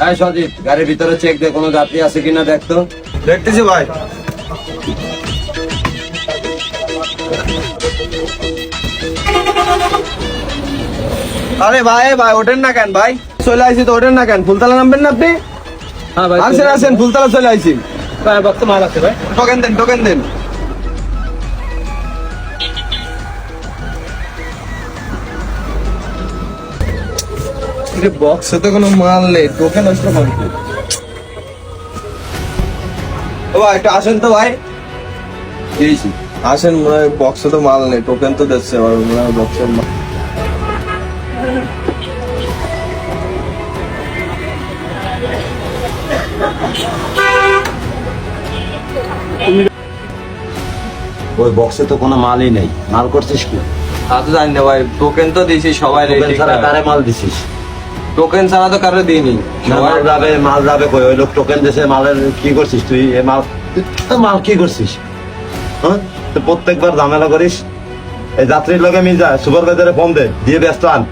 হ্যাঁ সজিত গাড়ির ভিতরে চেক দে কোনো যাত্রী আছে কিনা দেখতো দেখতেছি ভাই। আরে ভাই ভাই ওঠেন না কেন ভাই? চলে আইছি তো ওঠেন না কেন? ফুলতলা নামবেন না আপনি? হ্যাঁ ভাই আসেন আসেন। ফুলতলা চলে আইছি। ভাই বক্ত মাল আছে ভাই। টোকেন দেন টোকেন দেন। বক্সে তো কোনো মাল নেই। ও ভাই একটু আসেন তো ভাই। আসেন মনে হয় বক্সে তো মাল নেই টোকেন তো দিচ্ছে মনে হয় বক্সের মাল। ওই বক্সে তো কোনো মালই নেই। মাল করছিস কি? তা তো জানি না ভাই টোকেন তো দিয়েছি সবাই টোকেন ছাড়া কারে মাল দিছিস? টোকেন ছাড়া তো কারও দিইনি মাল যাবে মাল যাবে কই? ওই লোক টোকেন দিছে মালের কি করছিস তুই? এ মাল মাল কি করছিস? হ্যাঁ? তুই প্রত্যেকবার ঝামেলা করিস। এই যাত্রীর লোকে মিল যায় সুপারভাইজারে ফোন দে দিয়ে ব্যস্ত আন।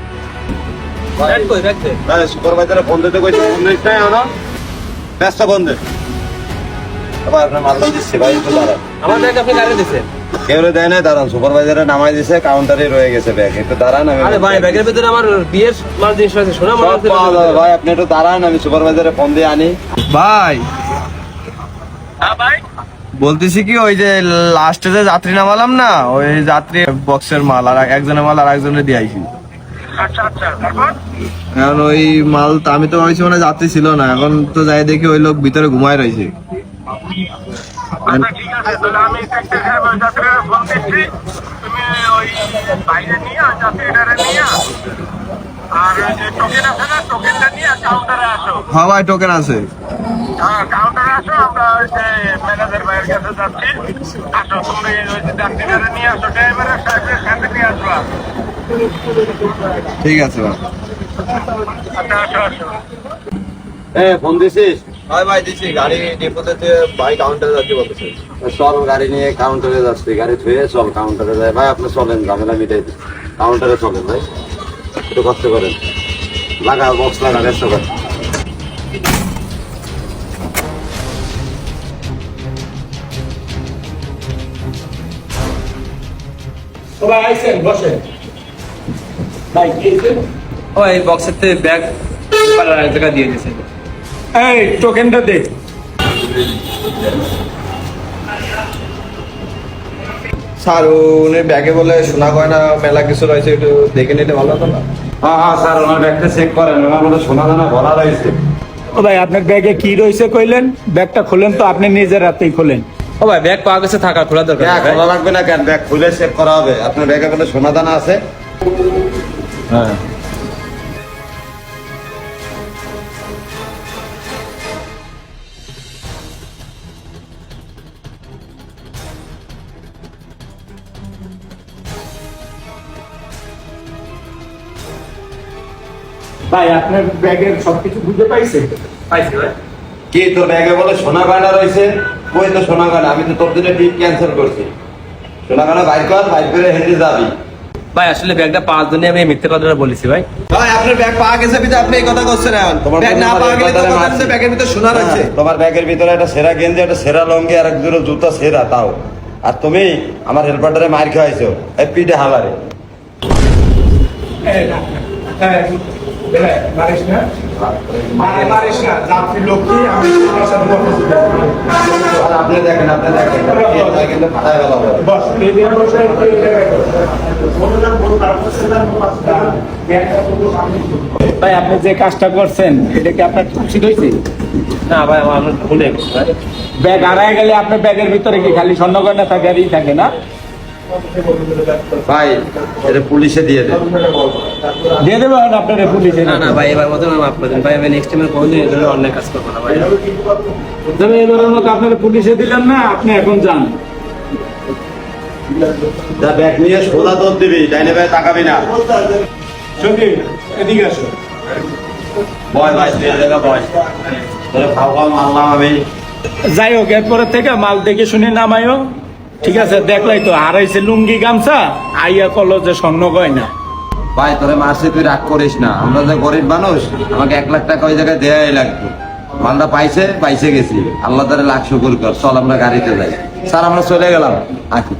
সুপারভাইজারে ফোন দিতে কইছি ফোন দিস নাই আনো ব্যস্ত ফোন দে। আপনার মাল দিচ্ছে ভাই একটু দাঁড়ান। আমার ব্যাগ আপনি গাড়ি দিছেন? কেউ দেয় নাই দাঁড়ান সুপারভাইজারে নামাই দিছে কাউন্টারে রয়ে গেছে ব্যাগ একটু দাঁড়ান আমি আরে ভাই ব্যাগের ভিতরে আমার বিয়ের মাল জিনিস আছে শোনা পাওয়া যাবে ভাই আপনি একটু দাঁড়ান আমি সুপারভাইজারে ফোন দিয়ে আনি। ভাই। বলতেছি কি ওই যে লাস্টে যে যাত্রী নামালাম না ওই যাত্রী বক্সের মাল আর একজনের মাল আর একজনের দিয়ে আইছি। এখন ওই মাল তো আমি তো ভাবছি মানে যাত্রী ছিল না এখন তো যাই দেখি ওই লোক ভিতরে ঘুমায় রয়েছে। তাহলে আমি যাত্রীরা ফোন দিচ্ছি তুমি ওই বাইরে নিয়ে যাত্রীটারে নিয়ে আর ওই যে টোকেন আছে না টোকেনটা নিয়ে কাউন্টারে আসো। হ্যাঁ ভাই টোকেন আছে। হ্যাঁ কাউন্টারে আসো আমরা ওই যে ম্যানেজার ভাইয়ের কাছে যাচ্ছি। আসো তুমি ওই যে নিয়ে আসো ড্রাইভারের সাহেবের সাথে নিয়ে আসবা। ঠিক আছে ভাই। আচ্ছা আসো আসো। এ ফোন দিছিস? ভাই ভাই দিছি। গাড়ি ডিপোতে ভাই কাউন্টারে যাচ্ছি বলতেছে। চল গাড়ি নিয়ে কাউন্টারে যাচ্ছি। গাড়ি ধুয়ে চল কাউন্টারে যায় ভাই আপনি চলেন ঝামেলা মিটাই কাউন্টারে চলেন ভাই। একটু কষ্ট করেন। লাগা বক্স লাগা ব্যস্ত করেন। সবাই আইছেন বসেন। ভাই এই বক্সের ব্যাগ জায়গা দিয়ে দিয়েছে এই টোকেনটা দে। স্যার উনি ব্যাগে বলে শোনা গয়না মেলা কিছু রয়েছে একটু দেখে নিলে ভালো হতো না? হ্যাঁ হ্যাঁ স্যার ওনার ব্যাগটা চেক করেন ওনার মধ্যে সোনা দানা ভরা রয়েছে। ও ভাই আপনার ব্যাগে কি রয়েছে কইলেন? ব্যাগটা খোলেন তো আপনি নিজের রাতেই খোলেন। ও ভাই ব্যাগ পাওয়া গেছে থাকা খোলা দরকার ব্যাগ খোলা লাগবে না কেন? ব্যাগ খুলে চেক করা হবে। আপনার ব্যাগে মধ্যে সোনা দানা আছে? হ্যাঁ। ভাই আপনার ব্যাগের সবকিছু বুঝে পাইছে? পাইছি ভাই। কি তোর ব্যাগে বলে সোনা গয়না রয়েছে কই তো সোনা গয়না আমি তো তোর জন্য ট্রিপ ক্যান্সেল করছি। সোনা গয়না বাইর কর বাইর করে হেঁটে যাবি। ভাই আসলে ব্যাগটা পাওয়ার জন্য আমি মিথ্যে কথাটা বলেছি ভাই। ভাই আপনার ব্যাগ পাওয়া গেছে বিধে আপনি এই কথা করছেন এখন। তোমার ব্যাগ না পাওয়া গেলে তো। যে ব্যাগের ভিতরে শোনা রয়েছে। হ্যাঁ, তোমার ব্যাগের ভিতরে একটা সেরা গেঞ্জি একটা সেরা লঙ্গি আর এক দুটো জুতা সেরা তাও। আর তুমি আমার হেল্পারটারে মার খাওয়াইছো। এই পিঠে হালারে। মারিস না? মারিস না যাত্রী লক্ষ্মী আমি তোমার সাথে বলতেছি। আপনি দেখেন আপনি দেখেন কিন্তু ফাটাই ফেলা বস এই দিয়ে বসে এই জায়গায় ভাই আপনি যে কাজটা করছেন এটা কি আপনার উচিত হয়েছে? না ভাই আমার ভুলে গেছে ব্যাগ হারায় গেলে আপনার ব্যাগের ভিতরে কি খালি স্বর্ণ গয়না থাকে আর থাকে না? ভাই এটা পুলিশে দিয়ে দে দিয়ে দেবেন আপনার পুলিশে। না না ভাই এবার মতো মাফ করে দিন ভাই আমি নেক্সট টাইমে কোনোদিন এই ধরনের অন্যায় কাজ করব না ভাই। তবে এবারের মতো আপনার পুলিশে দিলেন না আপনি এখন যান। যা ব্যাগ নিয়ে সোজা তোর দিবি ডাইনে ভাই তাকাবি না। সন্দীপ এদিকে আসো। বয় ভাই তুই এই জায়গা বয়। তোরে খাও খাও মারলাম আমি। যাই হোক এরপরের থেকে মাল দেখে শুনে নামাইও ঠিক আছে, দেখলাই তো, হারাইছে লুঙ্গি গামছা, আইয়া কলো যে স্বর্ণ গয়না। ভাই, তোরে মাসে তুই রাগ করিস না। আমরা যে গরিব মানুষ, আমাকে এক লাখ টাকা ওই জায়গায় দেয়াই লাগতো মালটা পাইছে পাইছে গেছি। আল্লাহ তারা লাখ শুকুর কর, চল আমরা গাড়িতে যাই। স্যার, আমরা চলে গেলাম। আকি